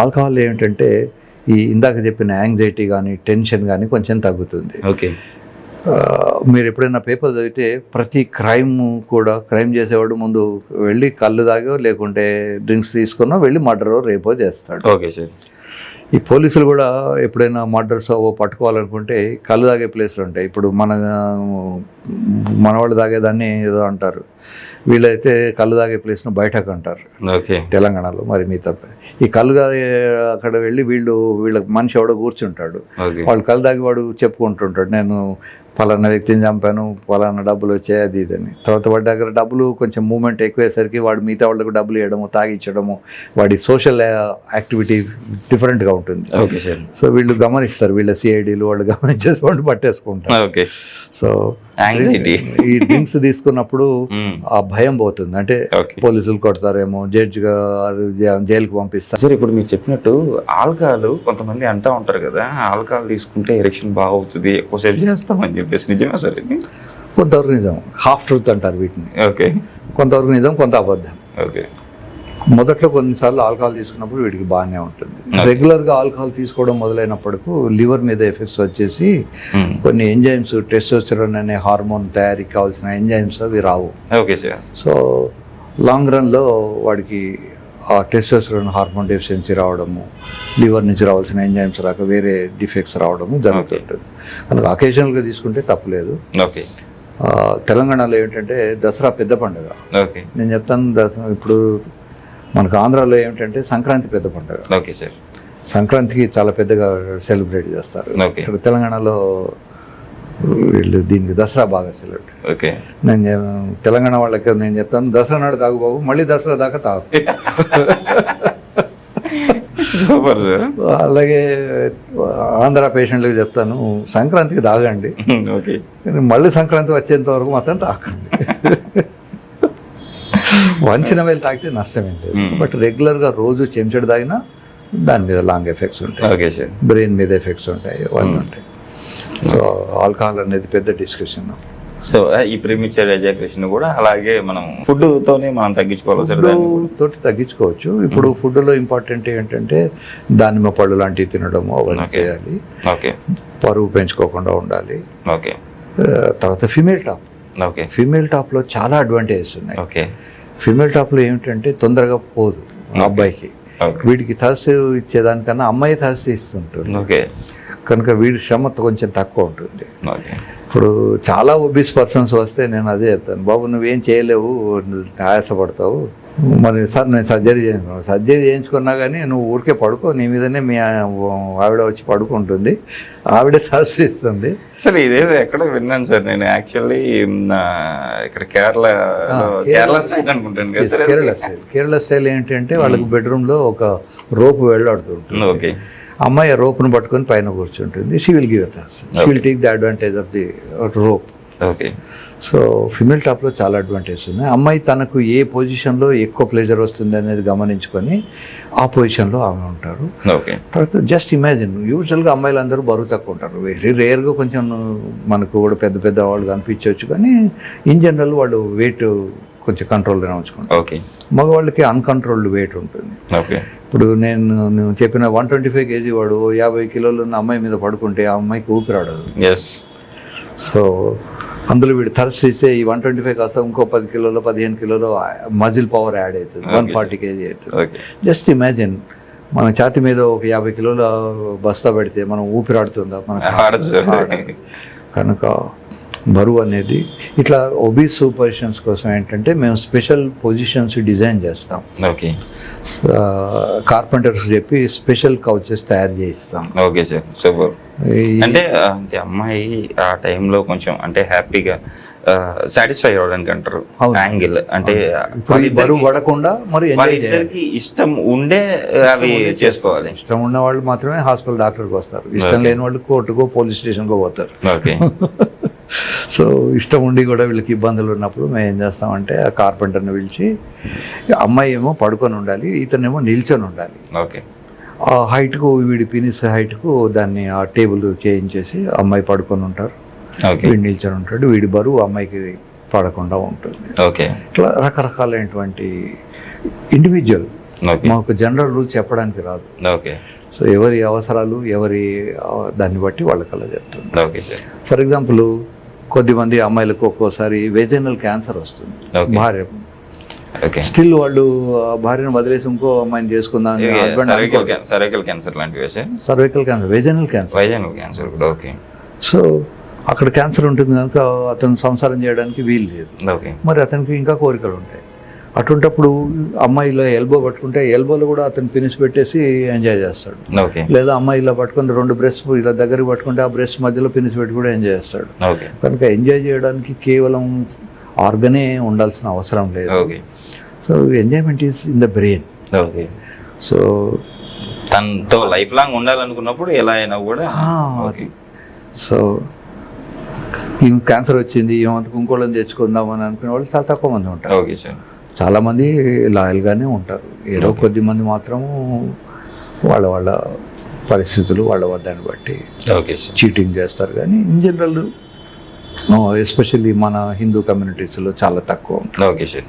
Alcohol ఏమిటంటే ఈ ఇందాక చెప్పిన యాంగ్జైటీ కానీ టెన్షన్ కానీ కొంచెం తగ్గుతుంది. ఓకే. మీరు ఎప్పుడైనా పేపర్ చదివితే ప్రతి క్రైమ్ కూడా క్రైమ్ చేసేవాడు ముందు వెళ్ళి కళ్ళు తాగో లేకుంటే డ్రింక్స్ తీసుకున్నో వెళ్ళి మర్డరో రేపో చేస్తాడు. Okay sir. ఈ పోలీసులు కూడా ఎప్పుడైనా మర్డర్స్ అవో పట్టుకోవాలనుకుంటే కళ్ళు తాగే ప్లేస్లు ఉంటాయి. ఇప్పుడు మన మనవాళ్ళు తాగేదాన్ని ఏదో అంటారు. వీళ్ళైతే కళ్ళు తాగే ప్లేస్ను బయటకు అంటారు. ఓకే. తెలంగాణలో మరి మీ తప్ప. ఈ కళ్ళు తాగే అక్కడ వెళ్ళి వీళ్ళు వీళ్ళ మనిషి ఎవడో కూర్చుంటాడు. వాళ్ళు కళ్ళు తాగి వాడు చెప్పుకుంటుంటాడు. నేను పలానా వ్యక్తిని చంపాను పలానా డబ్బులు వచ్చాయి అది ఇదని. తర్వాత వాడి దగ్గర డబ్బులు కొంచెం మూమెంట్ ఎక్కువేసరికి వాడు మిగతా వాళ్ళకి డబ్బులు ఇవ్వడము తాగిచ్చడము వాడి సోషల్ యాక్టివిటీ డిఫరెంట్గా ఉంటుంది. ఓకే సో వీళ్ళు గమనిస్తారు. వీళ్ళ సిఐడీలు వాళ్ళు గమనించేసి వాళ్ళు పట్టేసుకుంటారు. ఓకే. సో యాంగ్జైటీ ఈ డ్రింక్స్ తీసుకున్నప్పుడు ఆ భయం పోతుంది. అంటే పోలీసులు కొడతారేమో జడ్జి గారు జైలుకి పంపిస్తారు సార్ ఇప్పుడు మీరు చెప్పినట్టు ఆల్కహాల్ కొంతమంది అంటా ఉంటారు కదా ఆల్కహాల్ తీసుకుంటే ఎరెక్షన్ బాగా అవుతుంది ఎక్కువసేపు చేస్తామని చెప్పేసి. నిజమే సార్ కొంతవరకు నిజం. హాఫ్ ట్రూత్ అంటారు వీటిని. ఓకే కొంతవరకు నిజం కొంత అబద్ధం. ఓకే మొదట్లో కొన్నిసార్లు ఆల్కహాల్ తీసుకున్నప్పుడు వీడికి బాగానే ఉంటుంది. రెగ్యులర్గా ఆల్కహాల్ తీసుకోవడం మొదలైనప్పటికీ లివర్ మీద ఎఫెక్ట్స్ వచ్చేసి కొన్ని ఎంజైమ్స్ టెస్టోస్టెరాన్ అనే హార్మోన్ తయారీకి కావాల్సిన ఎంజైమ్స్ అవి రావు. Okay sir. సో లాంగ్ రన్లో వాడికి ఆ టెస్టోస్టెరాన్ హార్మోన్ డెఫిషియన్సీ రావడము లివర్ నుంచి రావాల్సిన ఎంజైమ్స్ రాక వేరే డిఫెక్ట్స్ రావడము జరుగుతుంటుంది. కనుక అకేషనల్గా తీసుకుంటే తప్పులేదు. ఓకే. తెలంగాణలో ఏంటంటే దసరా పెద్ద పండుగ. ఓకే. నేను చెప్తాను దసరా ఇప్పుడు మనకు ఆంధ్రాలో ఏమిటంటే సంక్రాంతి పెద్ద పండుగ. Okay sir. సంక్రాంతికి చాలా పెద్దగా సెలబ్రేట్ చేస్తారు. ఇక్కడ తెలంగాణలో వీళ్ళు దీనికి దసరా బాగా సెలబ్రేట్ ఓకే. నేను తెలంగాణ వాళ్ళకి నేను చెప్తాను దసరా నాడు తాగు బాబు మళ్ళీ దసరా దాకా తాగు. అలాగే ఆంధ్ర పేషెంట్లకు చెప్తాను సంక్రాంతికి తాగండి. మళ్ళీ సంక్రాంతి వచ్చేంత వరకు మాత్రం తాకండి. వంచిన వేలు తాగితే నష్టమేం లేదు. Hmm. బట్ రెగ్యులర్గా రోజు చెంచడు తాగినా దాని మీద లాంగ్ ఎఫెక్ట్స్ ఉంటాయి. బ్రెయిన్ మీద ఎఫెక్ట్స్ ఉంటాయి అవన్నీ ఉంటాయి. సో ఆల్కహాల్ అనేది పెద్ద డిస్కషన్. సో ఈ ప్రీమిచర్ ఎజాక్రేషన్ కూడా అలాగే మనం ఫుడ్ తోనే మనం తగ్గించుకోవాలి. తోటి తగ్గించుకోవచ్చు. ఇప్పుడు ఫుడ్లో ఇంపార్టెంట్ ఏంటంటే దానిమ్మ పళ్ళు లాంటివి తినడము అవన్నీ. చేయాలి. ఓకే పరువు పెంచుకోకుండా ఉండాలి. తర్వాత ఫిమేల్ టాప్. ఓకే ఫిమేల్ టాప్లో చాలా అడ్వాంటేజెస్ ఉన్నాయి. ఓకే ఫిమేల్ టాప్లో ఏమిటంటే తొందరగా పోదు అబ్బాయికి. వీడికి థర్స్ ఇచ్చేదానికన్నా అమ్మాయి థర్స్ ఇస్తుంటుంది. ఓకే. కనుక వీడి శ్రమ కొంచెం తక్కువ ఉంటుంది. ఇప్పుడు చాలా ఒబీస్ పర్సన్స్ వస్తే నేను అదే చెప్తాను. బాబు నువ్వేం చేయలేవు ఆయాసపడతావు. మరి సార్ నేను సర్జరీ చేయించుకున్నాను సర్జరీ చేయించుకున్నా కానీ నువ్వు ఊరికే పడుకో నీ మీదనే మీ ఆవిడ వచ్చి పడుకుంటుంది. ఆవిడే ఇస్తుంది సార్ ఇదేదో ఎక్కడ విన్నాను సార్ నేను. యాక్చువల్లీ ఇక్కడ కేరళ కేరళ స్టైల్ అనుకుంటాను కేరళ స్టైల్. కేరళ స్టైల్ ఏంటంటే వాళ్ళకి బెడ్రూమ్లో ఒక రోపు వెళ్ళాడుతుంటుంది. ఓకే. అమ్మాయి ఆ రోప్ను పట్టుకొని పైన కూర్చుంటుంది. She will give thrust she will take the advantage of the rope okay. So female టాప్లో చాలా అడ్వాంటేజ్ ఉన్నాయి. అమ్మాయి తనకు ఏ పొజిషన్లో ఎక్కువ ప్లెజర్ వస్తుంది అనేది గమనించుకొని ఆ పొజిషన్లో ఆమె ఉంటారు. ఓకే. తర్వాత జస్ట్ ఇమాజిన్ యూజువల్గా అమ్మాయిలు అందరూ బరువు తక్కువ ఉంటారు. వెరీ రేర్గా కొంచెం మనకు కూడా పెద్ద పెద్ద వాళ్ళు కనిపించవచ్చు కానీ ఇన్ జనరల్ వాళ్ళు వెయిట్ కొంచెం కంట్రోల్గానే ఉంచుకుంటారు. ఓకే. మగవాళ్ళకి అన్కంట్రోల్డ్ వెయిట్ ఉంటుంది. ఓకే. ఇప్పుడు నేను నేను చెప్పిన వన్ ట్వంటీ ఫైవ్ కేజీ వాడు యాభై కిలోలు ఉన్న అమ్మాయి మీద పడుకుంటే ఆ అమ్మాయికి ఊపిరాడదు. ఎస్ సో అందులో వీడు థర్స్ ఇస్తే ఈ వన్ ట్వంటీ ఫైవ్ కాస్త ఇంకో పది కిలోలో పదిహేను కిలోలో మజిల్ పవర్ యాడ్ అవుతుంది. వన్ ఫార్టీ కేజీ అవుతుంది. జస్ట్ ఇమాజిన్ మన ఛాతి మీద ఒక యాభై కిలోల బస్తా పెడితే మనం ఊపిరాడుతుందా? మనకు ఆడదు. కనుక బరువు అనేది ఇట్లా ఒబీస్ పొజిషన్స్ కోసం ఏంటంటే మేము స్పెషల్ పొజిషన్స్ డిజైన్ చేస్తాం. ఓకే. కార్పెంటర్స్ చెప్పి స్పెషల్ కౌచెస్ తయారు చేయిస్తాం. Okay sir. సూపర్. అంటే అంటే అమ్మాయి ఆ టైంలో కొంచెం అంటే హ్యాపీగా సాటిస్ఫై అవ్వడానికి అంటారు. యాంగిల్ అంటే బరువు పడకుండా మరి వాళ్ళిద్దరికి ఇష్టం ఉండే అవి చేసుకోవాలి. ఇష్టం ఉన్న వాళ్ళు మాత్రమే హాస్పిటల్ డాక్టర్కి వస్తారు. ఇష్టం లేని వాళ్ళు కోర్టుకో పోలీస్ స్టేషన్కో పోతారు. ఓకే. సో ఇష్టం ఉండి కూడా వీళ్ళకి ఇబ్బందులు ఉన్నప్పుడు మేము ఏం చేస్తామంటే ఆ కార్పెంటర్ని పిలిచి అమ్మాయి ఏమో పడుకొని ఉండాలి ఇతనేమో నిల్చొని ఉండాలి. ఓకే. ఆ హైట్కు వీడి పినిస్ హైట్కు దాన్ని ఆ టేబుల్ చేయించేసి అమ్మాయి పడుకొని ఉంటారు. వీడు నిల్చొని ఉంటాడు. వీడి బరువు అమ్మాయికి పడకుండా ఉంటుంది. ఓకే. ఇట్లా రకరకాలైనటువంటి ఇండివిజువల్ మాకు జనరల్ రూల్ చెప్పడానికి రాదు. ఓకే. సో ఎవరి అవసరాలు ఎవరి దాన్ని బట్టి వాళ్ళకి అలా చెప్తుంది. Okay sir. ఫర్ ఎగ్జాంపుల్ కొద్దిమంది అమ్మాయిలకు ఒక్కోసారి వెజనల్ క్యాన్సర్ వస్తుంది. భార్య స్టిల్ వాళ్ళు భార్యను వదిలేసి ఇంకో అమ్మాయిని చేసుకుందాం సర్వికల్ క్యాన్సర్ లాంటివి sir cervical cancer vaginal cancer Vizag cancer కూడా ఓకే సో అక్కడ క్యాన్సర్ ఉంటుంది కనుక అతను సంసారం చేయడానికి వీలు లేదు. ఓకే మరి అతనికి ఇంకా కోరికలు ఉంటాయి. అటువంటప్పుడు అమ్మాయిలో ఎల్బో పట్టుకుంటే ఎల్బోలో కూడా అతను ఫినిష్ పెట్టేసి ఎంజాయ్ చేస్తాడు. ఓకే లేదా అమ్మాయి ఇలా పట్టుకుని రెండు బ్రెస్ట్ ఇలా దగ్గరికి పట్టుకుంటే ఆ బ్రెస్ట్ మధ్యలో ఫినిష్ పెట్టి కూడా ఎంజాయ్ చేస్తాడు. ఓకే కనుక ఎంజాయ్ చేయడానికి కేవలం ఆర్గనే ఉండాల్సిన అవసరం లేదు. Okay. So enjoyment is in the brain. Okay. So తనతో లైఫ్ లాంగ్ ఉండాలనుకున్నప్పుడు ఎలా అయినా కూడా సో ఈ క్యాన్సర్ వచ్చింది ఏమంతకు ఇంకోళ్ళని తెచ్చుకుందాం అని అనుకునే వాళ్ళు చాలా తక్కువ మంది ఉంటారు. Okay sir. చాలామంది లాయల్గానే ఉంటారు. ఏదో కొద్ది మంది మాత్రము వాళ్ళ వాళ్ళ పరిస్థితులు వాళ్ళ దాన్ని బట్టి ఓకే సార్. చీటింగ్ చేస్తారు. కానీ ఇన్ జనరల్ ఎస్పెషల్లీ మన హిందూ కమ్యూనిటీస్లో చాలా తక్కువ. Okay sir